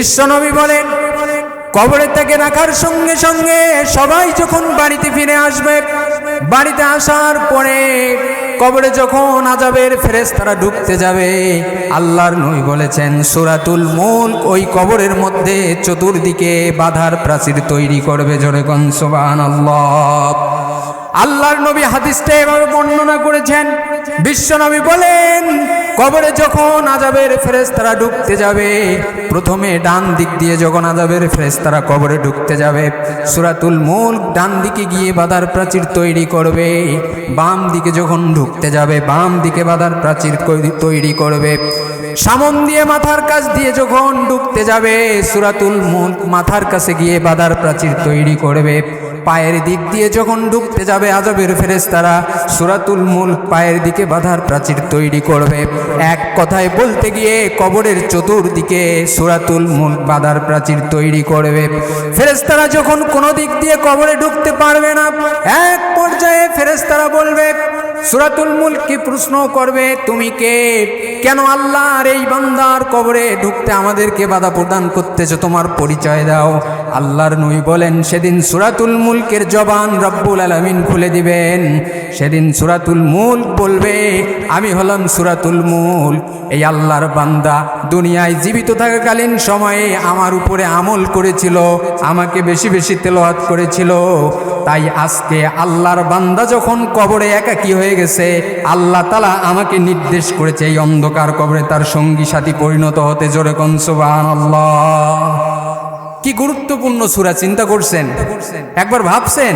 বিশ্বনবী বলেন, কবরে থেকে রাখার সঙ্গে সঙ্গে সবাই যখন বাড়িতে ফিরে আসবে, বাড়িতে আসার পরে কবরে যখন আজাবের ফেরেশতারা ঢুকতে যাবে, আল্লাহর নবী বলেছেন, সুরাতুল মুল্ক ওই কবরের মধ্যে চতুর্দিকে বাধার প্রাচীর তৈরি করবে জোরে কন আল্লাহর নবী হাদিসটা এভাবে বর্ণনা করেছেন, বিশ্বনবী বলেন কবরে যখন আজাবের ফেরেশতারা ঢুকতে যাবে, প্রথমে ডান দিক দিয়ে যখন আজাবের ফেরেশতারা কবরে ঢুকতে যাবে, সুরাতুল মুল্ক ডান দিকে গিয়ে বাধার প্রাচীর তৈরি করবে। বাম দিকে যখন ঢুকতে যাবে, বাম দিকে বাধার প্রাচীর তৈরি করবে। সামন দিয়ে মাথার কাছ দিয়ে যখন ঢুকতে যাবে, সুরাতুল মুল্ক মাথার কাছে গিয়ে বাধার প্রাচীর তৈরি করবে। পায়ের দিক দিয়ে যখন ঢুকতে যাবে আজবের ফেরেশতারা, সুরাতুল মুল্ক পায়ের দিকে বাধার প্রাচীর তৈরি করবে। এক কথায় বলতে গিয়ে কবরের চতুর্দিকে সুরাতুল মুল্ক বাধার প্রাচীর তৈরি করবে। ফেরেশতারা যখন কোনো দিক দিয়ে কবরে ঢুকতে পারবে না, এক পর্যায়ে ফেরেশতারা বলবে, সুরাতুল মুলকি প্রশ্ন করবে? তুমি কে? কেন আল্লাহর এই বান্দার কবরে ঢুকতে আমাদেরকে বাধা প্রদান করতেছো? তোমার পরিচয় দাও। আল্লাহর নই বলেন, সেদিন সুরাতুল মুলকের জবান রব্বুল আলামিন খুলে দিবেন। সেদিন সুরাতুল মুল্ক বলবে, আমি হলাম সুরাতুল মুল্ক। এই আল্লাহর বান্দা দুনিয়ায় জীবিত থাকাকালীন সময়ে আমার উপরে আমল করেছিল, আমাকে বেশি বেশি তেলাওয়াত করেছিল। তাই আজকে আল্লাহর বান্দা যখন কবরে একাকী হয়ে গেছে, আল্লাহ তালা আমাকে নির্দেশ করেছে, এই অন্ধকার কবরে তার সঙ্গী সাথী পরিণত হতে জোরে কনসবান কি গুরুত্বপূর্ণ সুরা চিন্তা করছেন? একবার ভাবছেন?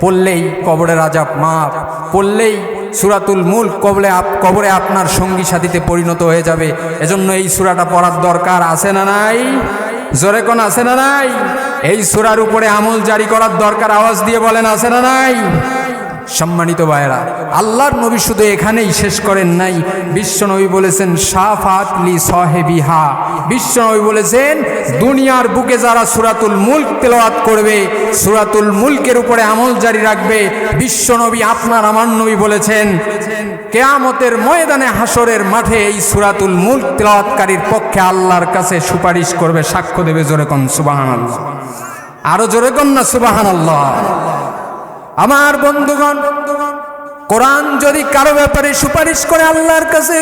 পড়লেই কবরে রাজা মাপ, পড়লেই সুরাতুল মূল কবলে কবরে আপনার সঙ্গী সাথীতে পরিণত হয়ে যাবে। এজন্য এই সুরাটা পড়ার দরকার আছে না নাই? জোরে কোন আছে না নাই? এই সুরার উপরে আমল জারি করার দরকার, আওয়াজ দিয়ে বলেন, আছে না নাই? সম্মানিত ভাইয়েরা, আল্লাহর নবী শুধু এখানেই শেষ করেন নাই। বিশ্বনবী বলেছেন সাফাতলি সহেবিহা। বিশ্বনবী বলেছেন, দুনিয়ার বুকে যারা সুরাতুল মুল্ক তেলাওয়াত করবে, সুরাতুল মুল্কের উপরে আমল জারি রাখবে। বিশ্বনবী আপনার আমার নবী বলেছেন, কেয়ামতের ময়দানে হাসরের মাঠে এই সুরাতুল মুল্ক তেলাওয়াতকারীর পক্ষে আল্লাহর কাছে সুপারিশ করবে। সাক্ষ্য দেবে জোরে কন সুবাহান আরও জোরে কন না সুবাহান আল্লাহ আমার বন্ধুগণ, কোরআন যদি কারও ব্যাপারে সুপারিশ করে আল্লাহর কাছে,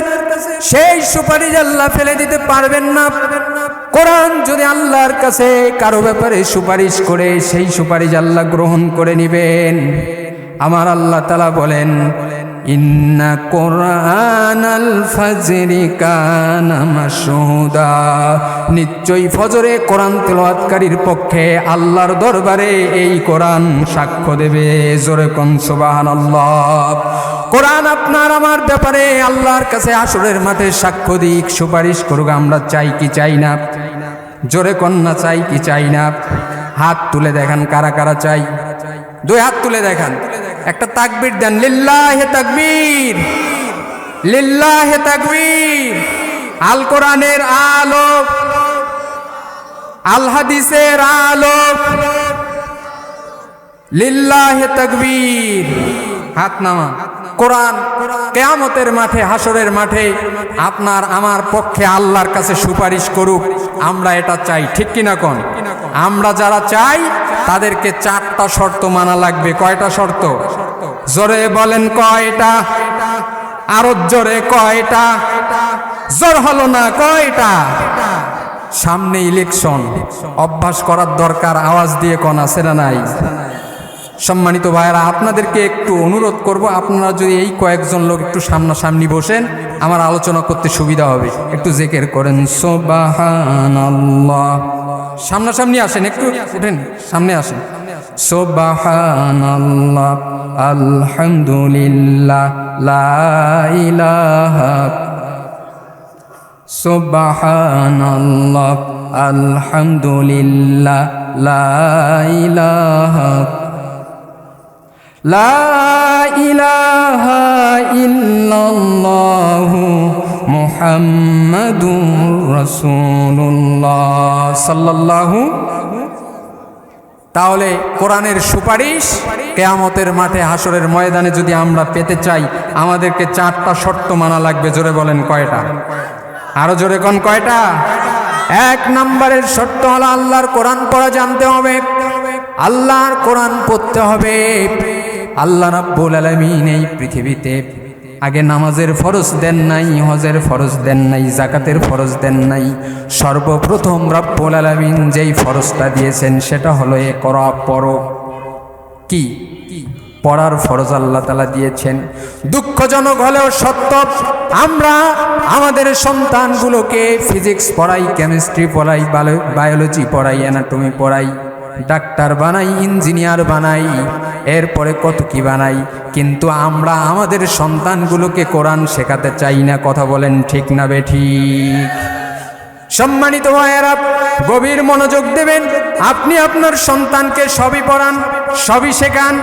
সেই সুপারিশ আল্লাহ ফেলে দিতে পারবেন না। কোরআন যদি আল্লাহর কাছে কারও ব্যাপারে সুপারিশ করে, সেই সুপারিশ আল্লাহ গ্রহণ করে নিবেন। আমার আল্লাহ তালা বলেন ইন্না কোরআন আল ফাজরি কানা মাসহুদা। নিশ্চয়ই ফজরে কোরআন তেলাওয়াতকারীর পক্ষে আল্লাহর দরবারে এই কোরআন সাক্ষ্য দেবে। জোরে কোন সুবহানাল্লাহ। কোরআন আপনার আমার ব্যাপারে আল্লাহর কাছে আসরের মাঠে সাক্ষ্য দিক, সুপারিশ করুক, আমরা চাই কি চাই না? জোরে কন্যা চাই কি চাই না? হাত তুলে দেখান, কারা কারা চাই? দুই হাত তুলে দেখান। একটা তাকবীর দেন, লিল্লাহে তাকবীর লিল্লাহে তাকবীর, আল কোরআনের আলোক, আল হাদিসের আলোক, লিল্লাহে তাকবীর। হাত নামা। কোরআন কেয়ামতের মাঠে হাসরের মাঠে আপনার, আমার পক্ষে আল্লাহর কাছে সুপারিশ করুক, আমরা এটা চাই। ঠিক কিনা কোন? আমরা যারা চাই, তাদেরকে চারটা শর্ত মানা লাগবে। কয়টা শর্ত? জোরে বলেন কয়টা? আরও জোরে কয়টা? জোর হলো না কয়টা? সামনে ইলেকশন। অভ্যাস করার দরকার, আওয়াজ দিয়ে কন না নাই? সম্মানিত ভাইয়েরা, আপনাদেরকে একটু অনুরোধ করব, আপনারা যদি এই কয়েকজন লোক একটু সামনাসামনি বসেন, আমার আলোচনা করতে সুবিধা হবে। একটু জেকের করেন। সোবাহানাল্লাহ। সামনাসামনি আসেন, একটু উঠেন, সামনে আসেন। সোবাহানাল্লাহ, আলহামদুলিল্লাহ, লা ইলাহা। সুবহানাল্লাহ, আলহামদুলিল্লাহ, লা সাল্লাল্লাহু তাহলে কোরআনের সুপারিশ কেয়ামতের মাঠে হাসরের ময়দানে যদি আমরা পেতে চাই, আমাদেরকে চারটা শর্ত মানা লাগবে, জোরে বলেন কয়টা? আরও জোরে কোন কয়টা? এক নম্বরের শর্ত হলো আল্লাহর কোরআন পড়া জানতে হবে। আল্লাহর কোরআন পড়তে হবে। আল্লাহ রাব্বুল আলামিন এই পৃথিবীতে আগে নামাজের ফরজ দেন নাই, হজের ফরজ দেন নাই জাকাতের ফরজ দেন নাই। সর্বপ্রথম রাব্বুল আলামিন যেই ফরজটা দিয়েছেন সেটা হলো এ করা পর কি? পড়ার ফরজ আল্লাহ তালা দিয়েছেন। দুঃখজনক হলেও সত্য, আমরা আমাদের সন্তানগুলোকে ফিজিক্স পড়াই, কেমিস্ট্রি পড়াই বায়োলজি পড়াই অ্যানাটমি পড়াই। ডাক্তার বানাই, ইঞ্জিনিয়ার বানাই, এরপরে কত কি বানাই। কিন্তু আমরা আমাদের সন্তানগুলোকে কোরআন শেখাতে চাই না, কথা বলেন ঠিক না বেঠিক সম্মানিত ভাইয়েরা, গভীর মনোযোগ দেবেন। আপনি আপনার সন্তানকে সবই পড়ান, সবই শেখান,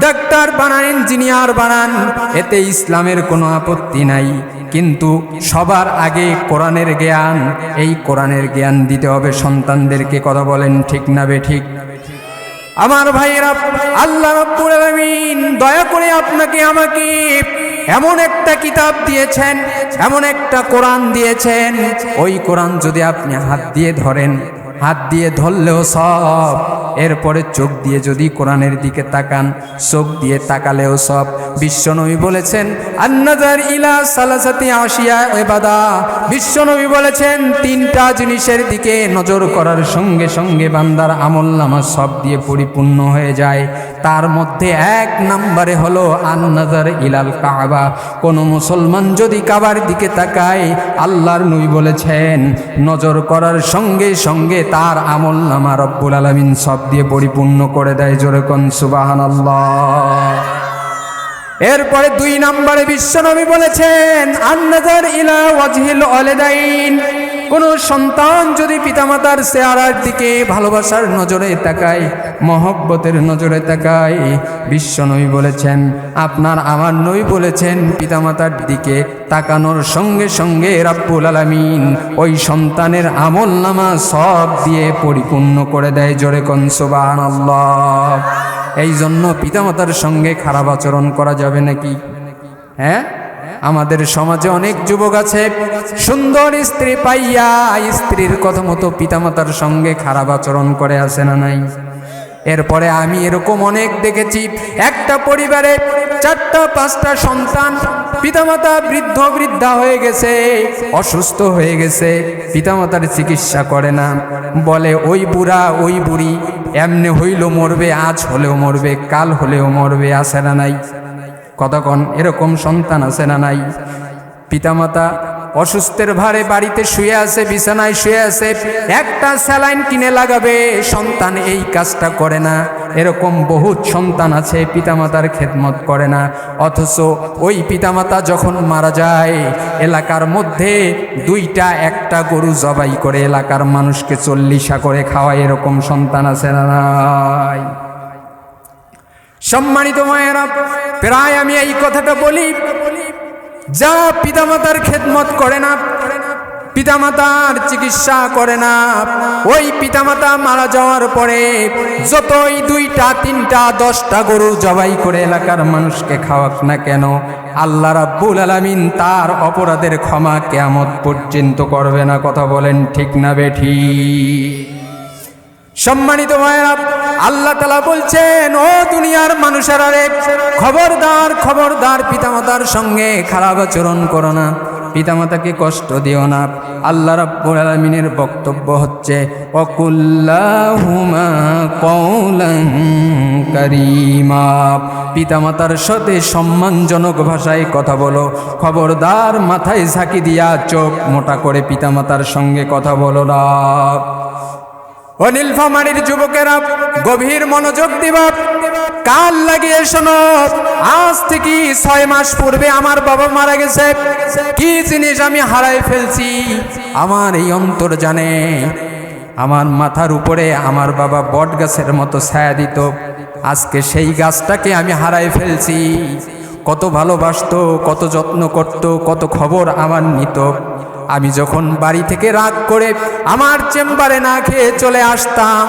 ডাক্তার বানান, ইঞ্জিনিয়ার বানান, এতে ইসলামের কোনো আপত্তি নাই। কিন্তু সবার আগে কোরআনের জ্ঞান, এই কোরআনের জ্ঞান দিতে হবে সন্তানদেরকে। কথা বলেন ঠিক না বে ঠিক? আমার ভাইয়েরা, আল্লাহ দয়া করে আপনাকে আমাকে এমন একটা কিতাব দিয়েছেন, এমন একটা কোরআন দিয়েছেন। ওই কোরআন যদি আপনি হাত দিয়ে ধরেন হাত দিয়ে ধরলেও সব। এরপরে চোখ দিয়ে যদি কোরআনের দিকে তাকান, চোখ দিয়ে তাকালেও সব। বিশ্বনবী বলেছেন, আন্নাজার ইলা সালাসাতি আসিয়া বিশ্বনবী বলেছেন, তিনটা জিনিসের দিকে নজর করার সঙ্গে সঙ্গে বান্দার আমল নামা সব দিয়ে পরিপূর্ণ হয়ে যায়। তার মধ্যে এক নম্বরে হলো, আন্নাজার ইলাল কাবা। কোনো মুসলমান যদি কাবার দিকে তাকায়, আল্লাহর নবী বলেছেন, নজর করার সঙ্গে সঙ্গে তার আমল নামা রব্বুল আলমিন সব দিয়ে পরিপূর্ণ করে দেয় জোরে কন সুবাহান এরপরে দুই নম্বরে বিশ্বনবী বলেছেন, আন্নাজার ইলা ওয়াজহিল অলেদাইন কোন সন্তান যদি পিতামাতার চেহারার দিকে ভালোবাসার নজরে তাকায় মহব্বতের নজরে তাকায় নই বলেছেন, আপনার আমার নই বলেছেন, পিতামাতার দিকে তাকানোর সঙ্গে সঙ্গে রাব্বুল আলামিন ওই সন্তানের আমল নামা সব দিয়ে পরিপূর্ণ করে দেয় জোরে কনসোবান এই জন্য পিতামাতার সঙ্গে খারাপ আচরণ করা যাবে নাকি? হ্যাঁ? আমাদের সমাজে অনেক যুবক আছে, সুন্দর স্ত্রী পাইয়া স্ত্রীর কথা মতো পিতামাতার সঙ্গে খারাপ আচরণ করে আসে না নাই? এরপরে আমি এরকম অনেক দেখেছি। একটা পরিবারে চারটা, পাঁচটা সন্তান, পিতামাতা বৃদ্ধ, বৃদ্ধা হয়ে গেছে, অসুস্থ হয়ে গেছে, পিতামাতার চিকিৎসা করে না। বলে, ওই বুড়া, ওই বুড়ি, এমনি হইল মরবে, আজ হলেও মরবে, কাল হলেও মরবে, আসে না নাই। কতক্ষণ এরকম সন্তান আছে না নাই। পিতামাতা অসুস্থের ভারে বাড়িতে শুয়ে আছে, বিছানায় শুয়ে আছে, একটা স্যালাইন কিনে লাগাবে, সন্তান এই কাজটা করে না। এরকম বহুত সন্তান আছে, পিতামাতার খেদমত করে না। অথচ ওই পিতামাতা যখন মারা যায়, এলাকার মধ্যে দুইটা, একটা গরু জবাই করে এলাকার মানুষকে চল্লিশা করে খাওয়ায়, এরকম সন্তান আছে না নাই? সম্মানিত মায়েরা, প্রায় আমি এই কথাটা বলি যা পিতামাতার খেদমত করে না, পিতামাতার চিকিৎসা করে না, ওই পিতামাতা মারা যাওয়ার পরে যতই দুইটা, তিনটা, দশটা গরু জবাই করে এলাকার মানুষকে খাওয়াক না কেন, আল্লাহ রাব্বুল আলামিন তার অপরাধের ক্ষমা কেয়ামত পর্যন্ত করবে না, কথা বলেন ঠিক না বেঠি সম্মানিত ভাইরা আল্লাহ তালা বলছেন, ও দুনিয়ার মানুষেরা রে, খবরদার খবরদার পিতামাতার সঙ্গে খারাপ আচরণ করো না। পিতামাতাকে কষ্ট দিও না। আল্লাহ রাব্বুল আলামিনের বক্তব্য হচ্ছে, অকুল্লাহুমা কৌলান কারিমা। পিতামাতার সাথে সম্মানজনক ভাষায় কথা বলো। খবরদার মাথায় ঝাঁকি দিয়া চোখ মোটা করে পিতামাতার সঙ্গে কথা বলো না। ও নীলফামারির যুবকেরা গভীর মনোযোগ দিবা। কাল লাগিয়ে শোনো, আজ থেকে ছয় মাস পূর্বে আমার বাবা মারা গেছে। কি জিনিস আমি হারাই ফেলছি, আমার এই অন্তর জানে। আমার মাথার উপরে আমার বাবা বট গাছের মতো ছায়া দিত। আজকে সেই গাছটাকে আমি হারাই ফেলছি। কত ভালোবাসতো, কত যত্ন করত, কত খবর আমার নিত। আমি যখন বাড়ি থেকে রাগ করে আমার চেম্বারে না খেয়ে চলে আসতাম,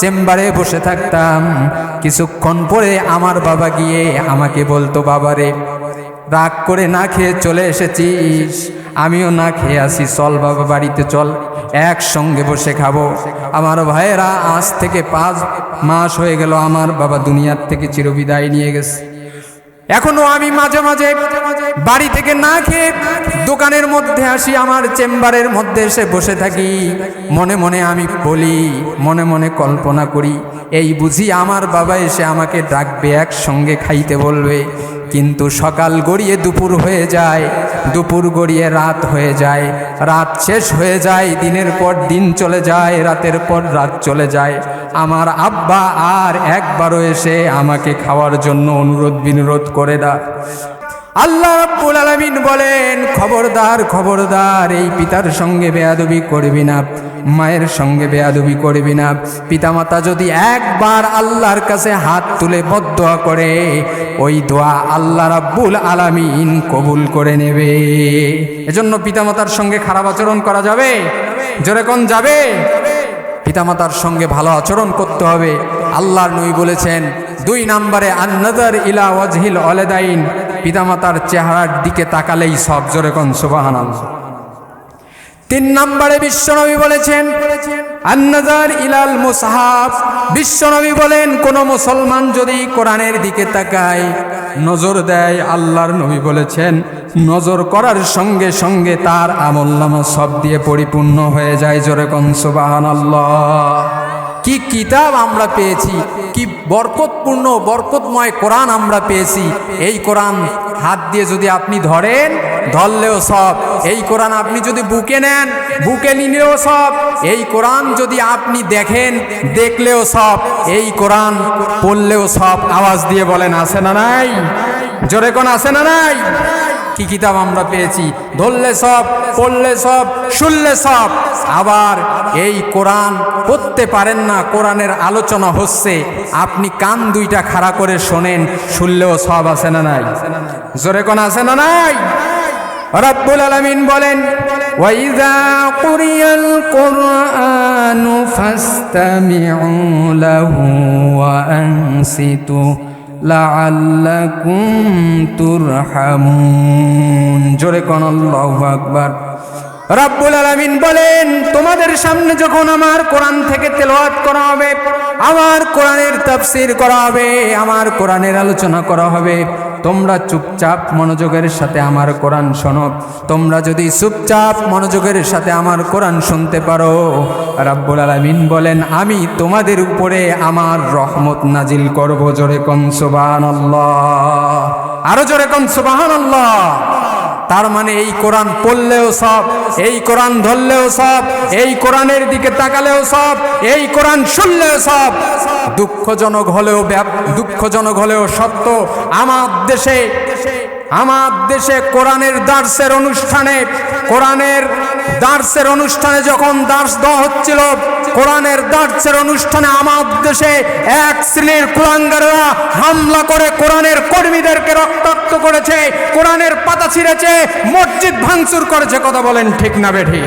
চেম্বারে বসে থাকতাম, কিছুক্ষণ পরে আমার বাবা গিয়ে আমাকে বলতো, বাবারে, রাগ করে না খেয়ে চলে এসেছিস। আমিও না খেয়ে আসি চল বাবা, বাড়িতে চল, একসঙ্গে বসে খাব। আমার ভাইয়েরা আজ থেকে পাঁচ মাস হয়ে গেল আমার বাবা দুনিয়ার থেকে চিরবিদায় নিয়ে গেছে। এখনও আমি মাঝে মাঝে বাড়ি থেকে না খেয়ে দোকানের মধ্যে আসি, আমার চেম্বারের মধ্যে এসে বসে থাকি। মনে মনে আমি বলি, মনে মনে কল্পনা করি, এই বুঝি আমার বাবা এসে আমাকে ডাকবে, একসঙ্গে খাইতে বলবে। কিন্তু সকাল গড়িয়ে দুপুর হয়ে যায়, দুপুর গড়িয়ে রাত হয়ে যায়, রাত শেষ হয়ে যায়, দিনের পর দিন চলে যায়, রাতের পর রাত চলে যায়। আমার আব্বা আর একবারও এসে আমাকে খাওয়ার জন্য অনুরোধ বিনোরোধ করে না আল্লাহ রাব্বুল আলামিন বলেন, খবরদার খবরদার, এই পিতার সঙ্গে বেয়াদবি করবি না, মায়ের সঙ্গে বেয়াদবি করবি না। পিতামাতা যদি একবার আল্লাহর কাছে হাত তুলে বদোয়া করে, ওই দোয়া আল্লাহ রাব্বুল আলামিন কবুল করে নেবে। এজন্য পিতামাতার সঙ্গে খারাপ আচরণ করা যাবে? জোরে কোন যাবে? পিতামাতার সঙ্গে ভালো আচরণ করতে হবে। আল্লাহর নই বলেছেন, দুই নম্বরে আন্নাদার ইলা ওয়াজহিল অলেদাইন পিতামাতার চেহারার দিকে তাকালেই সব জোরে কন সুবাহান তিন নম্বরে বিশ্বনবী বলেছেন আন্নাজার ইলাল মুসাহাব। বিশ্বনবী বলেন, কোন মুসলমান যদি কোরআনের দিকে তাকায়, নজর দেয়, আল্লাহর নবী বলেছেন, নজর করার সঙ্গে সঙ্গে তার আমল নামা সব দিয়ে পরিপূর্ণ হয়ে যায়। জোরে কনসুবাহান আল্লাহ কি কিতাব আমরা পেয়েছি? কি বরকতপূর্ণ, বরকতময় কোরআন আমরা পেয়েছি? এই কোরআন হাত দিয়ে যদি আপনি ধরেন, ধরলেও সব। এই কোরআন আপনি যদি বুকে নেন, বুকে নিলেও সব। এই কোরআন যদি আপনি দেখেন, দেখলেও সব। এই কোরআন পড়লেও সব। আওয়াজ দিয়ে বলেন, আছে না নাই? জোরে কোন, আছে না নাই? কি কিতাব আমরা পেয়েছি? ধরলে সব, পড়লে সব, শুনলে সব। আবার এই কোরআন পড়তে পারেন না, কোরআনের আলোচনা হচ্ছে। আপনি কান দুইটা খাড়া করে শোনেন, শুনলেও সব আছে না নাই? জোরে কোন আছে না নাই? রব্বুল আলামিন বলেন ওয়াইজা কুরিয়াল কুরআনু লাআল্লাকুম তুরহামুন। জোরে কোন আল্লাহু আকবার। রাব্বুল আলামিন বলেন, তোমাদের সামনে যখন আমার কোরআন থেকে তেলাওয়াত করা হবে, আমার কোরআনের তাফসীর করা হবে, আমার কোরআনের আলোচনা করা হবে, তোমরা চুপচাপ মনোযোগের সাথে আমার কোরআন শোনো। তোমরা যদি চুপচাপ মনোযোগের সাথে আমার কোরআন শুনতে পারো, রাব্বুল আলামিন বলেন, আমি তোমাদের উপরে আমার রহমত নাজিল করব। জোরে কন সুবহানাল্লাহ। আরও জোরে কন সুবহানাল্লাহ। তার মানে এই কোরআন পড়লেও সব, এই কোরআন ধরলেও সব, এই কোরআনের দিকে তাকালেও সব, এই কোরআন শুনলেও সব। দুঃখজনক হলেও দুঃখজনক হলেও সত্য, আমার দেশে আমার দেশে কোরআনের দার্সের অনুষ্ঠানে, কোরআনের দার্সের অনুষ্ঠানে যখন দার্স দেওয়া হচ্ছিল, কোরআনের দার্সের অনুষ্ঠানে আমার দেশে এক শ্রেণির কুলাঙ্গাররা হামলা করে কোরআনের কর্মীদেরকে রক্তাক্ত করেছে, কোরআনের পাতা ছিঁড়েছে, মসজিদ ভাঙচুর করেছে, কথা বলেন ঠিক না বেঠি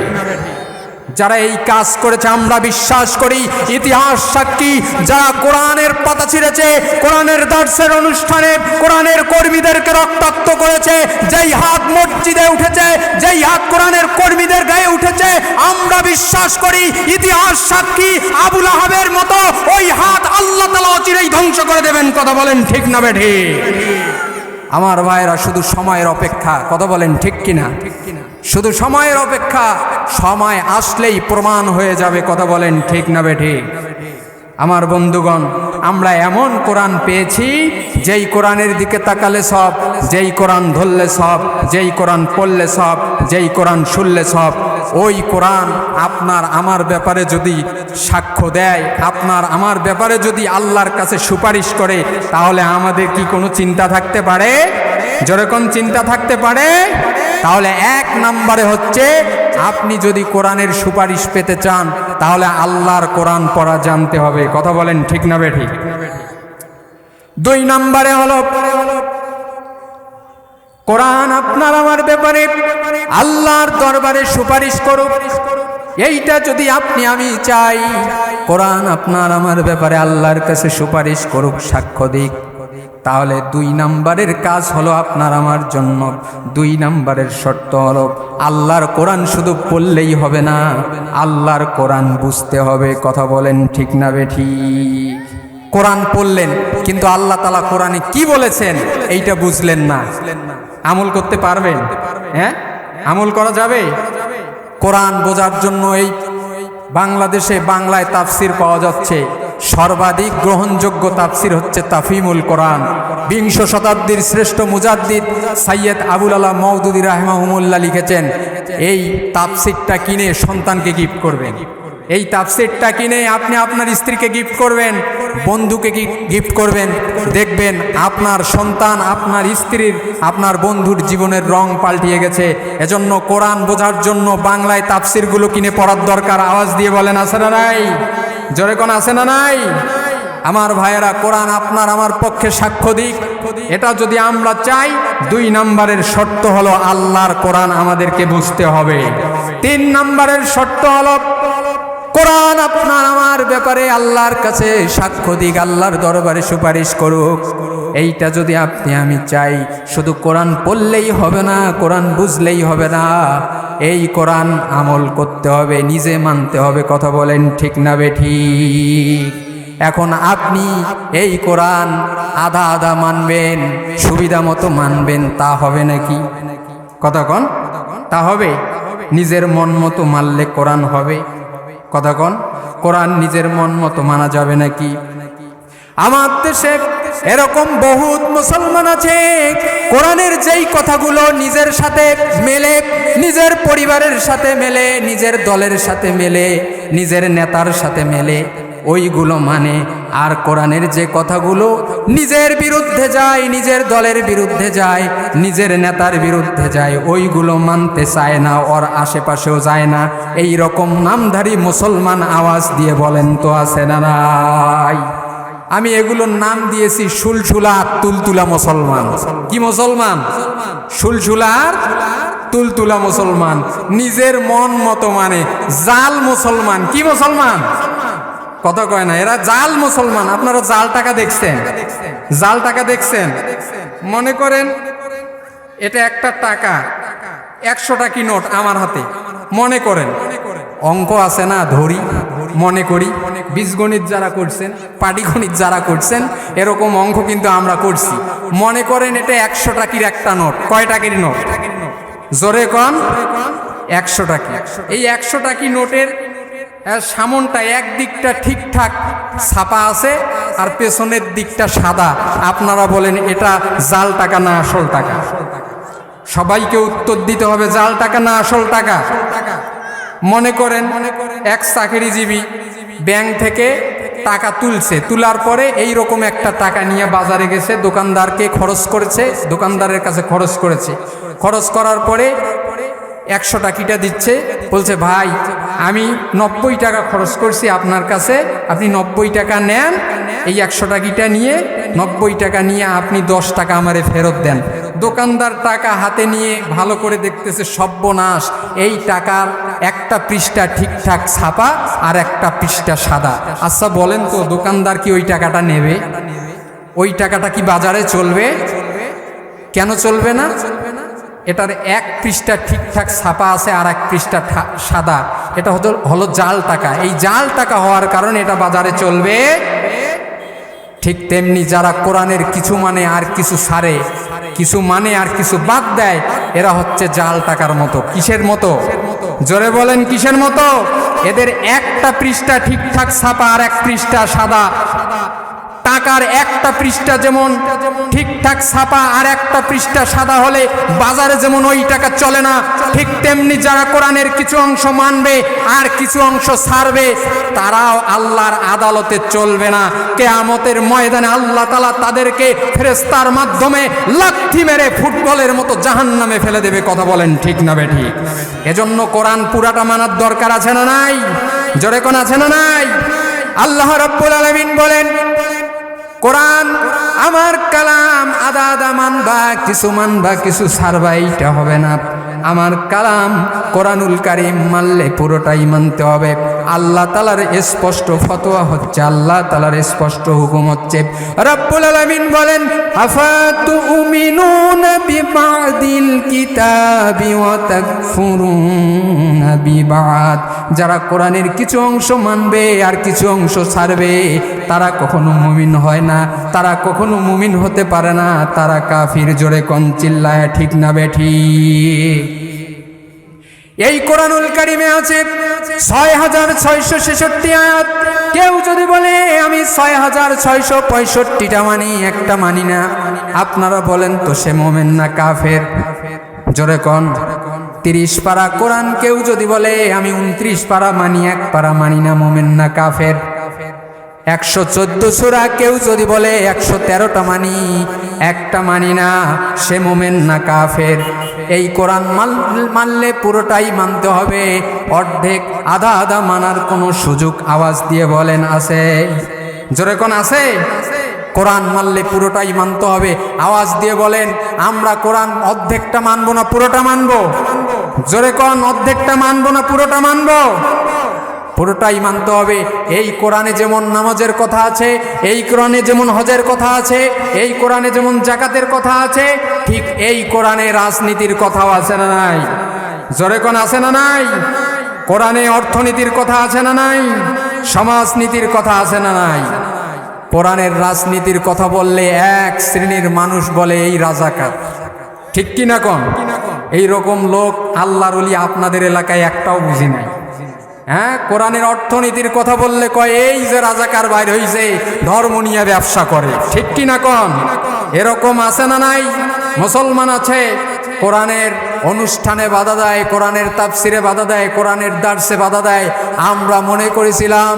যারা এই কাজ করেছে, আমরা বিশ্বাস করি, ইতিহাস সাক্ষী, যারা কোরআনের পাতা ছিঁড়েছে, কোরআনের দার্সের অনুষ্ঠানে, কোরআনের কর্মীদেরকে রক্তাক্ত করেছে, যেই হাত মসজিদে উঠেছে, যেই হাত কোরআনের কর্মীদের গায়ে উঠেছে, আমরা বিশ্বাস করি, ইতিহাস সাক্ষী আবুল আহাবের মতো ওই হাত আল্লাহ তালা অচিরেই ধ্বংস করে দেবেন, কথা বলেন ঠিক না বেঠি আমার ভাইয়েরা শুধু সময়ের অপেক্ষা, কথা বলেন ঠিক কিনা ঠিক কিনা? শুধু সময়ের অপেক্ষা, সময় আসলেই প্রমাণ হয়ে যাবে, কথা বলেন ঠিক না বেঠি? আমার বন্ধুগণ, আমরা এমন কোরআন পেয়েছি, যেই কোরআনের দিকে তাকালে সব, যেই কোরআন ধরলে সব, যেই কোরআন পড়লে সব, যেই কোরআন শুনলে সব, ওই কোরআন আপনার আমার ব্যাপারে যদি সাক্ষ্য দেয়, আপনার আমার ব্যাপারে যদি আল্লাহর কাছে সুপারিশ করে, তাহলে আমাদের কি কোনো চিন্তা থাকতে পারে? যেরকম চিন্তা থাকতে পারে? তাহলে এক নম্বরে হচ্ছে, আপনি যদি কোরআনের সুপারিশ পেতে চান, তাহলে আল্লাহর কোরআন পড়া জানতে হবে। কথা বলেন ঠিক না বে ঠিক দুই নম্বরে হলো, কোরআন আপনার আমার ব্যাপারে, আল্লাহর দরবারে সুপারিশ করুক। এইটা যদি আপনি, আমি চাই, কোরআন আপনার আমার ব্যাপারে আল্লাহর কাছে সুপারিশ করুক, সাক্ষ্য দিক। তাহলে দুই নাম্বারের কাজ হলো আপনার আমার জন্য। দুই নাম্বারের শর্ত হলো, আল্লাহর কোরআন শুধু পড়লেই হবে না, আল্লাহর কোরআন বুঝতে হবে, কথা বলেন ঠিক না বেঠি। কোরআন পড়লেন, কিন্তু আল্লাহ তালা কোরআনে কি বলেছেন, এইটা বুঝলেন না। আমল করতে পারবেন? হ্যাঁ? আমল করা যাবে? কোরআন বোঝার জন্য এই বাংলাদেশে বাংলায় তাফসির পাওয়া যাচ্ছে। সর্বাধিক গ্রহণযোগ্য তাফসির হচ্ছে তাফিমুল কোরআন। বিংশ শতাব্দীর শ্রেষ্ঠ মুজাদ্দিদ সাইয়দ আবুল আলাহ মৌদুদি রাহমাহমুল্লাহ লিখেছেন, এই তাফসিরটা কিনে সন্তানকে গিফট করবেন। এই তাফসিরটা কিনে আপনি আপনার স্ত্রীকে গিফট করবেন, বন্ধুকে গিফট করবেন, দেখবেন আপনার সন্তান, আপনার স্ত্রীর, আপনার বন্ধুর জীবনের রং পাল্টিয়ে গেছে। এজন্য কোরআন বোঝার জন্য বাংলায় তাফসিরগুলো কিনে পড়ার দরকার। আওয়াজ দিয়ে বলেন, আছে না নাই? জোরে কোন আছে না নাই? আমার ভাইয়েরা, কোরআন আপনার আমার পক্ষে সাক্ষ্য দিক। এটা যদি আমরা চাই, দুই নাম্বারের শর্ত হলো আল্লাহর কোরআন আমাদেরকে বুঝতে হবে। তিন নাম্বারের শর্ত হলো কোরআন আপনার আমার ব্যাপারে আল্লাহর কাছে সাক্ষ্য দিক, আল্লাহর দরবারে সুপারিশ করুক। এইটা যদি আপনি, আমি চাই, শুধু কোরআন পড়লেই হবে না, কোরআন বুঝলেই হবে না। এই কোরআন আমল করতে হবে, নিজে মানতে হবে, কথা বলেন ঠিক না বেঠিক এখন আপনি এই কোরআন আধা আধা মানবেন, সুবিধা মতো মানবেন, তা হবে নাকি? কতক্ষণ তা হবে। নিজের মন মতো মানলে কোরআন হবে। কতক্ষণ কোরআন নিজের মন মতো মানা যাবে নাকি? আমার দেশে এরকম বহুত মুসলমান আছে, কোরআনের যেই কথাগুলো নিজের সাথে মেলে, নিজের পরিবারের সাথে মেলে, নিজের দলের সাথে মেলে, নিজের নেতার সাথে মেলে ওইগুলো মানে আর কোরআনের যে কথাগুলো নিজের বিরুদ্ধে যায়, নিজের দলের বিরুদ্ধে যায়, নিজের নেতার বিরুদ্ধে যায়, ওইগুলো মানতে চায় না, ওর আশেপাশেও যায় না। এই রকম নামধারী মুসলমান আওয়াজ দিয়ে বলেন, তো আছে না নাই? আমি এগুলোর নাম দিয়েছি, সুলসুলা তুলতুলা মুসলমান। কি মুসলমান? সুলসুলার তুলতুলা মুসলমান। নিজের মন মতো মানে জাল মুসলমান। কি মুসলমান? কথা কয় না, এরা জাল মুসলমান, আপনারা জাল টাকা দেখছেন। জাল টাকা দেখছেন। মনে করেন, এটা একটা টাকা একশো টাকি নোট আমার হাতে? মনে করেন। অঙ্ক আছে না, ধরি, মনে করি। বীজগণিত যারা করছেন, পাটিগণিত যারা করছেন, এরকম অঙ্ক কিন্তু আমরা করছি। মনে করেন এটা একশো টাকির একটা নোট কয় টাকির নোট? জোরে কন একশো টাকি এই একশো টাকি নোটের সামনটা এক দিকটা ঠিকঠাক ছাপা আছে আর পেছনের দিকটা সাদা। আপনারা বলেন, এটা জাল টাকা না আসল টাকা? সবাইকে উত্তর দিতে হবে, জাল টাকা না আসল টাকা? মনে করেন, এক চাকরিজীবী ব্যাংক থেকে টাকা তুলছে। তোলার পরে এই রকম একটা টাকা নিয়ে বাজারে গেছে, দোকানদারকে খরচ করেছে, দোকানদারের কাছে খরচ করেছে। খরচ করার পরে একশো টাকিটা দিচ্ছে, বলছে, ভাই, আমি নব্বই টাকা খরচ করছি আপনার কাছে, আপনি নব্বই টাকা নেন, এই একশো টাকিটা নিয়ে, নব্বই টাকা নিয়ে আপনি দশ টাকা আমারে ফেরত দেন। দোকানদার টাকা হাতে নিয়ে ভালো করে দেখতেছে সব্যনাশ এই টাকার একটা পৃষ্ঠা ঠিকঠাক ছাপা আর একটা পৃষ্ঠা সাদা। আচ্ছা বলেন তো, দোকানদার কি ওই টাকাটা নেবে? ওই টাকাটা কি বাজারে চলবে? কেন চলবে না? এটার এক পৃষ্ঠা ঠিকঠাক ছাপা আছে, আর এক পৃষ্ঠা সাদা। এটা হতো, হলো জাল টাকা। এই জাল টাকা হওয়ার কারণে এটা বাজারে চলবে। ঠিক তেমনি যারা কোরআনের কিছু মানে আর কিছু সারে, কিছু মানে আর কিছু বাদ দেয়, এরা হচ্ছে জাল টাকার মতো। কিসের মতো? জোরে বলেন, কিসের মতো? এদের একটা পৃষ্ঠা ঠিকঠাক ছাপা আর এক পৃষ্ঠা সাদা। টাকার একটা পৃষ্ঠা যেমন ঠিকঠাক ছাপা আর একটা পৃষ্ঠা সাদা হলে বাজারে যেমন ওই টাকা চলে না, ঠিক তেমনি যারা কোরআনের কিছু অংশ মানবে আর কিছু অংশ ছাড়বে, তারাও আল্লাহর আদালতে চলবে না। কেয়ামতের ময়দানে আল্লাহ তালা তাদেরকে ফেরেস্তার মাধ্যমে লাথি মেরে ফুটবলের মতো জাহান নামে ফেলে দেবে, কথা বলেন ঠিক না বেঠি? এজন্য কোরআন পুরাটা মানার দরকার আছে না নাই? জোরে কোন আছে না নাই? আল্লাহ রব্বুল আলমিন বলেন কোরআন, আমার কালাম আদা আদা মানবা, কিছু মানবা, কিছু সারবা এইটা হবে না। আমার কালাম কোরআনুল কারিম মানলে পুরোটাই মানতে হবে। আল্লাহ তালার স্পষ্ট ফতোয়া হচ্ছে, আল্লাহ তালার স্পষ্ট হুকুম হচ্ছে। রব্বুল আলামিন বলেন আফাতু বিবাদ। যারা কোরআনের কিছু অংশ মানবে আর কিছু অংশ ছাড়বে, তারা কখনো মুমিন হয় না, তারা কখনো মুমিন হতে পারে না, তারা কাফির জোরে কন, চিল্লায় ঠিক না বেঠি এই কোরআনুল কারিমে আছে ছয় হাজার ছয়শো ছেষট্টি আয়াত। কেউ যদি বলে, আমি ছয় হাজার ছয়শো পঁয়ষট্টিটা মানি, একটা মানি না। আপনারা বলেন, তো সে মোমেন না কাফের? জোরে কন। তিরিশ পারা কোরআন কেউ যদি বলে, আমি উনত্রিশ পারা মানি, এক পারা মানি না, মোমেন না কাফের। একশো চোদ্দ সুরা, কেউ যদি বলে একশো তেরোটা মানি, একটা মানি না, সে মোমেন না কাফের। এই কোরআন মানলে পুরোটাই মানতে হবে। অর্ধেক আধা আধা মানার কোনো সুযোগ আওয়াজ দিয়ে বলেন, আছে? জোরে কোন আছে? কোরআন মানলে পুরোটাই মানতে হবে। আওয়াজ দিয়ে বলেন, আমরা কোরআন অর্ধেকটা মানবো না পুরোটা মানবো? জোরে কোন, অর্ধেকটা মানবো না পুরোটা মানবো? পুরোটাই মানতে হবে। এই কোরআনে যেমন নামাজের কথা আছে, এই কোরআনে যেমন হজের কথা আছে, এই কোরআনে যেমন জাকাতের কথা আছে, ঠিক এই কোরআনে রাজনীতির কথাও আছে না নাই? জোরে কোন আছে না নাই? কোরআনে অর্থনীতির কথা আছে না নাই? সমাজনীতির কথা আছে না নাই? কোরআনের রাজনীতির কথা বললে এক শ্রেণির মানুষ বলে এই রাজাকার। ঠিক কন এই রকম লোক আল্লাহর আপনাদের এলাকায় একটাও বুঝি নাই। হ্যাঁ কোরআনের অর্থনীতির কথা বললে কয়, এই যে রাজাকার বাইর হইছে, ধর্ম নিয়ে ব্যবসা করে। ঠিক কি না কন? এরকম আছে না নাই? মুসলমান আছে, কোরআনের অনুষ্ঠানে বাধা দেয়, কোরআনের তাপসিরে বাধা দেয়, কোরআনের দার্সে বাধা দেয়। আমরা মনে করেছিলাম,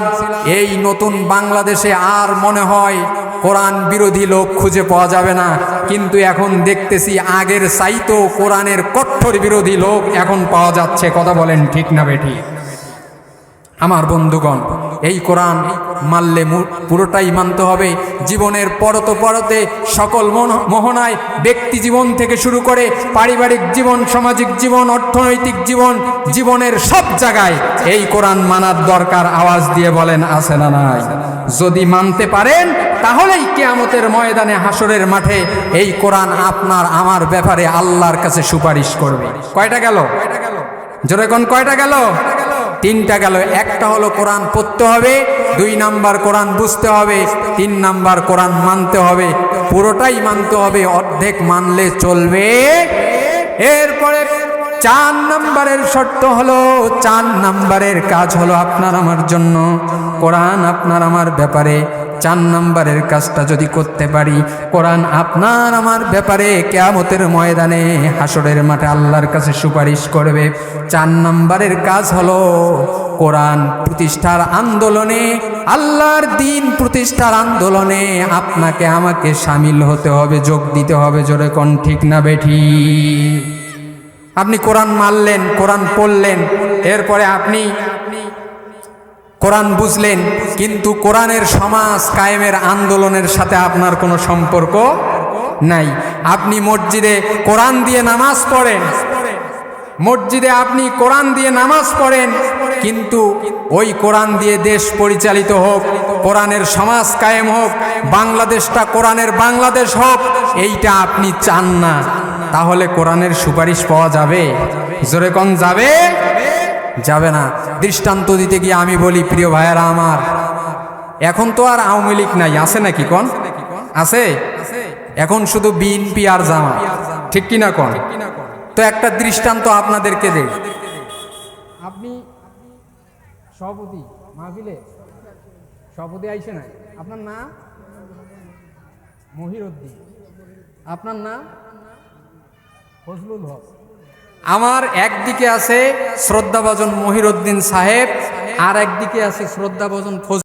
এই নতুন বাংলাদেশে আর মনে হয় কোরআন বিরোধী লোক খুঁজে পাওয়া যাবে না। কিন্তু এখন দেখতেছি আগের চাইতো কোরআনের কঠোর বিরোধী লোক এখন পাওয়া যাচ্ছে। কথা বলেন ঠিক না বেঠি? আমার বন্ধুগণ, এই কোরআন মানলে পুরোটাই মানতে হবে। জীবনের পরত পরতে সকল মোহনায় ব্যক্তি জীবন থেকে শুরু করে পারিবারিক জীবন, সামাজিক জীবন, অর্থনৈতিক জীবন, জীবনের সব জায়গায় এই কোরআন মানার দরকার আওয়াজ দিয়ে বলেন, আছে না নাই? যদি মানতে পারেন, তাহলেই কেয়ামতের ময়দানে হাসরের মাঠে এই কোরআন আপনার, আমার ব্যাপারে আল্লাহর কাছে সুপারিশ করবে। কয়টা গেল? জোরে কোন কয়টা গেল? তিনটা গেল। একটা হলো কোরআন পড়তে হবে, দুই নাম্বার কোরআন বুঝতে হবে, তিন নাম্বার কোরআন মানতে হবে। পুরোটাই মানতে হবে, অর্ধেক মানলে চলবে। এরপরে চার নাম্বারের শর্ত হলো, চার নাম্বারের কাজ হলো আপনার আমার জন্য। কোরআন আপনার আমার ব্যাপারে, চার নাম্বারের কাজটা যদি করতে পারি, কোরআন আপনার আমার ব্যাপারে কেয়ামতের ময়দানে হাসরের মাঠে আল্লাহর কাছে সুপারিশ করবে। চার নাম্বারের কাজ হলো, কোরআন প্রতিষ্ঠার আন্দোলনে, আল্লাহর দিন প্রতিষ্ঠার আন্দোলনে আপনাকে আমাকে সামিল হতে হবে, যোগ দিতে হবে, জোরে কোন ঠিক না বেঠি আপনি কোরআন মানলেন, কোরআন পড়লেন, এরপরে আপনি কোরআন বুঝলেন, কিন্তু কোরআনের সমাজ কায়েমের আন্দোলনের সাথে আপনার কোনো সম্পর্ক নাই। আপনি মসজিদে কোরআন দিয়ে নামাজ পড়েন, মসজিদে আপনি কোরআন দিয়ে নামাজ পড়েন, কিন্তু ওই কোরআন দিয়ে দেশ পরিচালিত হোক, কোরআনের সমাজ কায়েম হোক, বাংলাদেশটা কোরআনের বাংলাদেশ হোক, এইটা আপনি চান না। তাহলে কোরআনের সুপারিশ পাওয়া যাবে? জোরে কন যাবে? যাবে না। দৃষ্টান্ত দিতে গিয়ে আমি বলি, প্রিয় ভাইয়েরা আমার, এখন তো আর আওয়ামী লীগ নাই, আছে নাকি কন? আছে? এখন শুধু বিএনপি আর জামা ঠিক কি না কন? তো একটা দৃষ্টান্ত আপনাদেরকে দেই। আপনি সভাপতি, মাহফিলে? সভাপতি আইসে নাই? আপনার নাম? মহিরুদ্দিন। আপনার নাম? আমার একদিকে আছে শ্রদ্ধাভাজন মহিরুদ্দিন সাহেব আর একদিকে আছে শ্রদ্ধাভাজন ফজ